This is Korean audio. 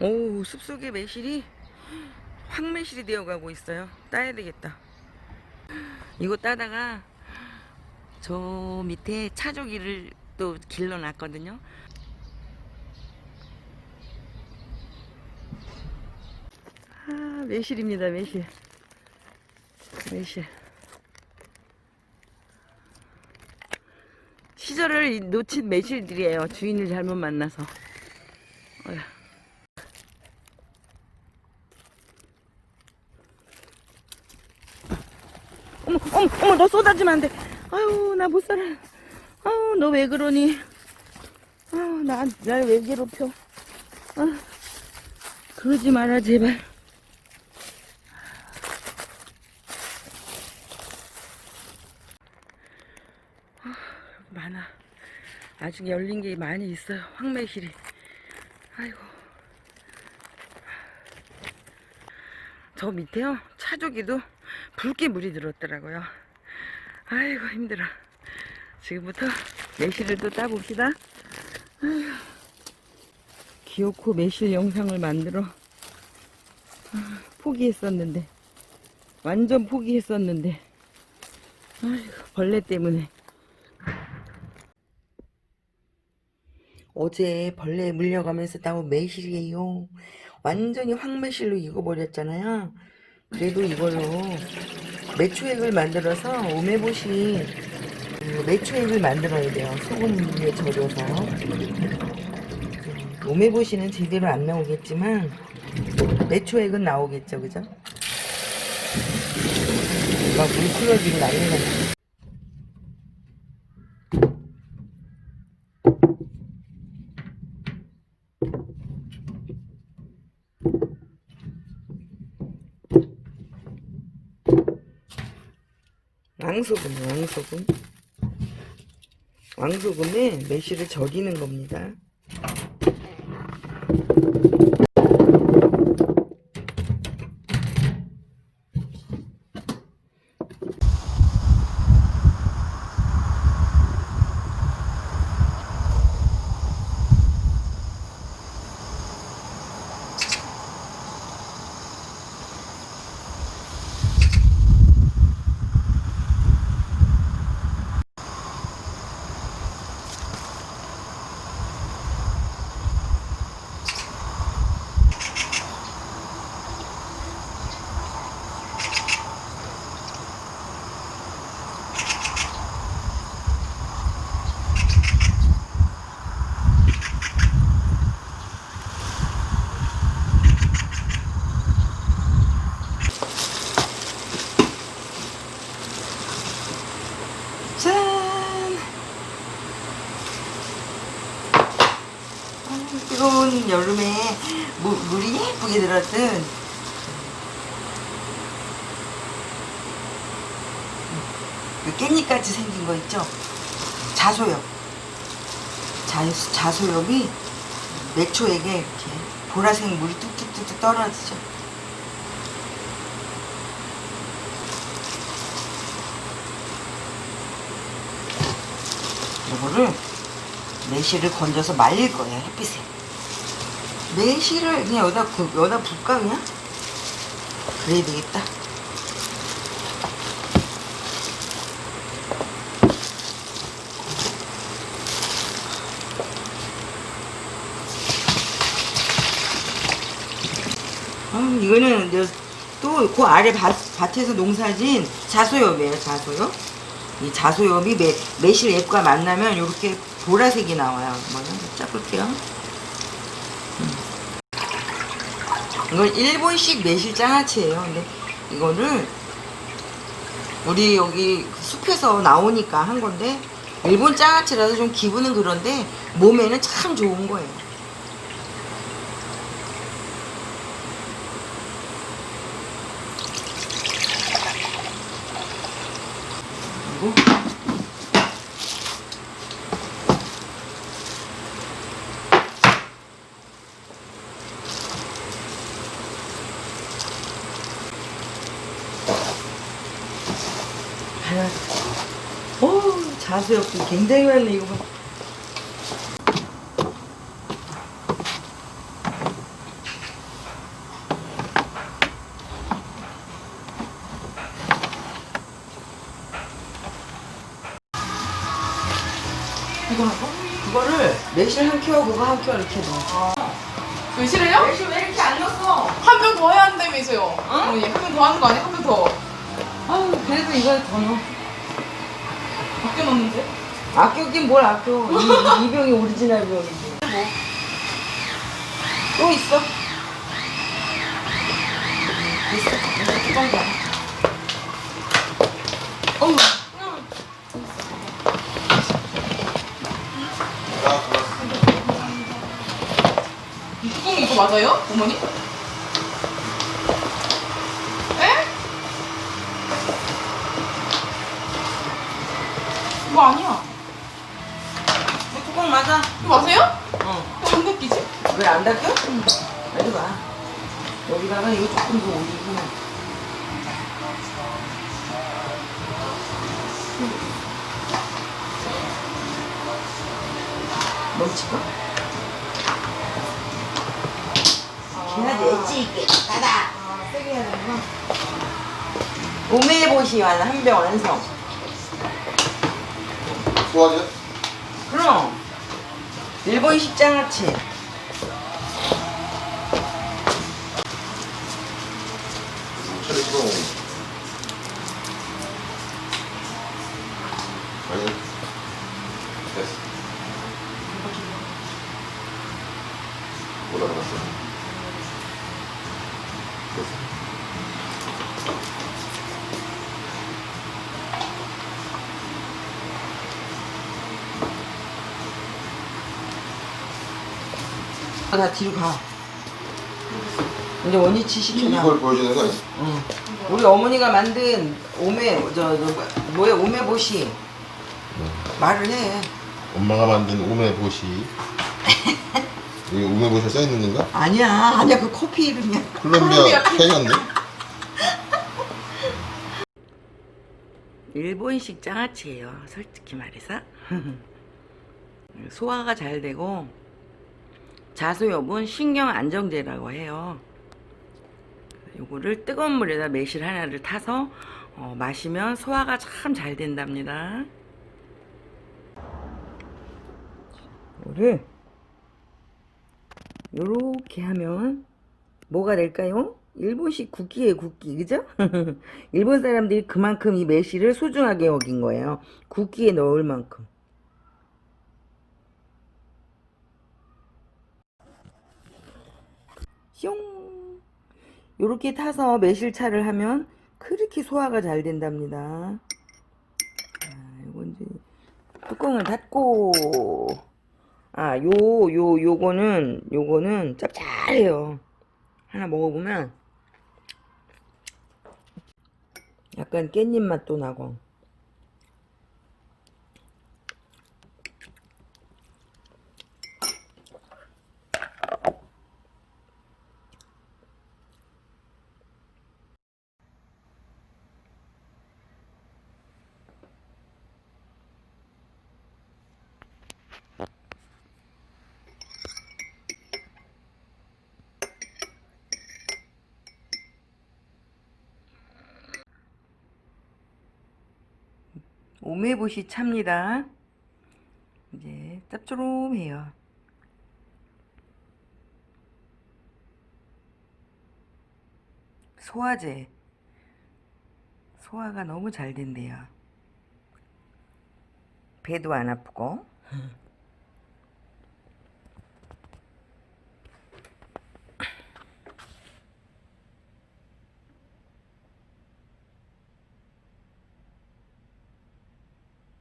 오 숲속의 매실이 황매실이 되어가고 있어요. 따야 되겠다. 이거 따다가 저 밑에 차조기를 또 길러놨거든요. 아 매실입니다 매실. 매실. 시절을 놓친 매실들이에요 주인을 잘못 만나서. 어휴. 어머, 어머, 어머, 너 쏟아지면 안 돼. 아유, 나 못 살아. 아유, 너 왜 그러니? 아유, 나, 날왜 괴롭혀? 아, 그러지 마라, 제발. 아, 많아. 아직 열린 게 많이 있어요. 황매실이. 아이고. 저 밑에요. 차조기도 붉게 물이 들었더라고요. 아이고 힘들어. 지금부터 매실을 또 따봅시다. 기어코 매실 영상을 만들어 아, 포기했었는데 완전 포기했었는데 아이고 벌레 때문에 어제 벌레에 물려가면서 따온 매실이에요. 완전히 황매실로 익어버렸잖아요. 그래도 이걸로 매초액을 만들어서 오메보시 그 매초액을 만들어야 돼요. 소금에 절여서. 오메보시는 제대로 안 나오겠지만 매초액은 나오겠죠, 그죠? 막물 풀어지고 난리가 나. 왕소금, 왕소금. 왕소금에 매실을 절이는 겁니다. 짠! 아, 뜨거운 물, 물이 예쁘게 들었던 그 깻잎같이 생긴 거 있죠? 자소엽. 자, 자소엽이 맥초에게 이렇게 보라색 물이 뚝뚝뚝뚝 떨어지죠. 이거를 매실을 건져서 말릴 거예요 햇빛에 매실을 그냥 여기다 구- 여기다 붓까 그냥 그래야 되겠다 아 이거는 또 그 아래 밭, 밭에서 농사진 자소엽이에요 자소엽 이 자소엽이 매, 매실 잎과 만나면 이렇게 보라색이 나와요. 한번 짜볼게요. 음. 이건 일본식 매실 장아찌예요. 근데 이거를 우리 여기 숲에서 나오니까 한 건데 일본 장아찌라서 좀 기분은 그런데 몸에는 참 좋은 거예요. 어, 자연. 오, 자수엽도 굉장히 많네, 이거. 이거 하고? 그거를 매실 한 큐어, 그거 한 큐어 이렇게 넣어. 왜 싫어요? 매실 왜 이렇게 안 넣었어? 한 명 더 해야 한다면서요? 응? 어, 예, 한명 더 하는 거 아니야? 한 명 더. 아유, 그래도 이걸 더 넣어. 바뀌어 놓는데? 아껴긴 뭘 아껴. 이, 이 병이 오리지널 병이지. 뭐. 또 있어? 있어. 이거 뚜껑 닫아. 어머. 이 뚜껑 이거 맞아요? 어머니? 에? 이거 아니야. 이 뚜껑 맞아. 이거 맞아요? 어. 왜안 닦이지? 왜 안 닦여? 응. 빨리 봐. 여기다가 이거 조금 더 올리고. 멈추고. 해야지, 엣지 있게. 닫아. 아, 세게 해야 되는구나. 오메보시 한병 완성. 소화제? 그럼. 일본식 장아찌. 아니 됐어 올라갔어 됐어 다 뒤로 가. 이제 원위치 시켜놔. 이걸 보여주는 거 아니야? 응. 우리 어머니가 만든 오메 저, 저 뭐야 오메보시 말을 해. 엄마가 만든 우메보시 여기 우메보시 써 있는 건가? 아니야 아니야 그 커피 이름이야. 콜롬비아 케이였네 일본식 장아찌예요. 솔직히 말해서 소화가 잘 되고 자소엽은 신경 안정제라고 해요. 요거를 뜨거운 물에다 매실 하나를 타서 어, 마시면 소화가 참 잘 된답니다. 이거를 요렇게 하면 뭐가 될까요? 일본식 국기예요, 국기. 그죠? 일본 사람들이 그만큼 이 매실을 소중하게 여긴 거예요. 국기에 넣을 만큼. 숑! 요렇게 타서 매실차를 하면 그렇게 소화가 잘 된답니다. 자, 요건 이제 뚜껑을 닫고 아, 요, 요, 요 거는, 요거는 짭짤해요. 하나 먹어보면 약간 깻잎 맛도 나고. 오메보시 찹니다. 이제 짭조름해요. 소화제. 소화가 너무 잘 된대요. 배도 안 아프고.